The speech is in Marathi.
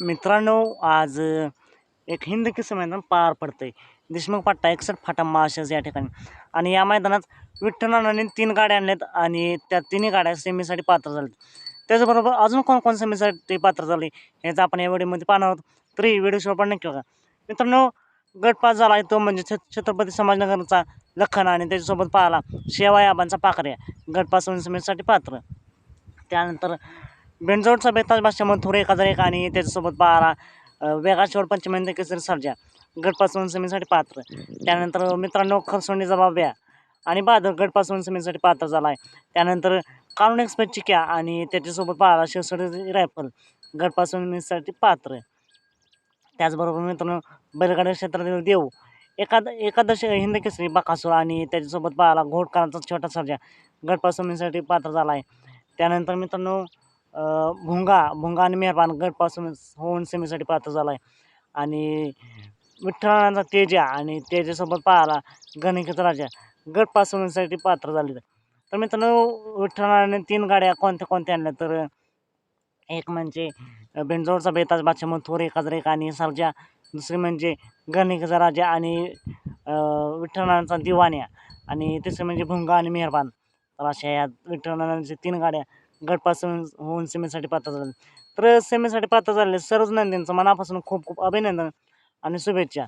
मित्रांनो आज एक हिंद किस मैदान पार पडतंय. देशमुख पट्टा एकसठ फाटा माळशेज या ठिकाणी. आणि या मैदानात विठ्ठलानाने तीन गाड्या आणल्यात आणि त्या तिन्ही गाड्या सेमीसाठी पात्र झाल्यात त्याचबरोबर अजून कोण कोण सेमीसाठी पात्र झाले याचं आपण या व्हिडिओमध्ये पाहणार आहोत. तरी व्हिडिओ शिवाय पण नक्की बघा. मित्रांनो गट पास झाला आहे तो म्हणजे छत छत्रपती समाजनगरचा लखन आणि त्याच्यासोबत पाहिला शेवाय आबांचा पाखऱ्या. गट पास सेमीसाठी पात्र. त्यानंतर बेंजोडचा बेताज भाषेमध्ये थोडे एक हजार एक आणि त्याच्यासोबत बारा वेगा शेवट पंचमेंद्र केसरी सर्जा गटपासून समीसाठी पात्र. त्यानंतर मित्रांनो खरसोंडीचा बाब्या आणि बहादूर गटपासून समीसाठी पात्र झाला आहे त्यानंतर कानून एक्सप्रेस चिक्या आणि त्याच्यासोबत बारा शिवसडी रायफल गटपासून सेमीसाठी पात्र. त्याचबरोबर मित्रांनो बैलगाड्या क्षेत्रातील देव एकाद एकादश हिंद केसरी बकासूर आणि त्याच्यासोबत बाळाला घोटकारांचा छोटा सर्जा गटपासून सेमीसाठी पात्र झाला आहे त्यानंतर मित्रांनो भुंगा भुंगा आणि मेहरबान गटपासून होऊन सेमीसाठी पात्र झाला आहे आणि विठ्ठलांचा तेजा आणि तेजासोबत पाहायला गणिकेचा राजा. गटपासूनसाठी पात्र झाले. तर मित्रांनो विठ्ठलाने तीन गाड्या कोणत्या कोणत्या आणल्या? तर एक म्हणजे बेंजोरचा बेताज बादशा मथुर एक हजार एक आणि सरजा दुसरी म्हणजे गणिकेचा राजा आणि अ, विठ्ठलांचा दिवाण्या. आणि तिसरी म्हणजे भुंगा आणि मेहरबान. तर अशा या विठ्ठलांच्या तीन गाड्या गटपासून होऊन सेमीसाठी पात्र झाले. तर सेमीसाठी पात्र झाले सर्वच नंदींचं मनापासून खूप खूप अभिनंदन आणि शुभेच्छा.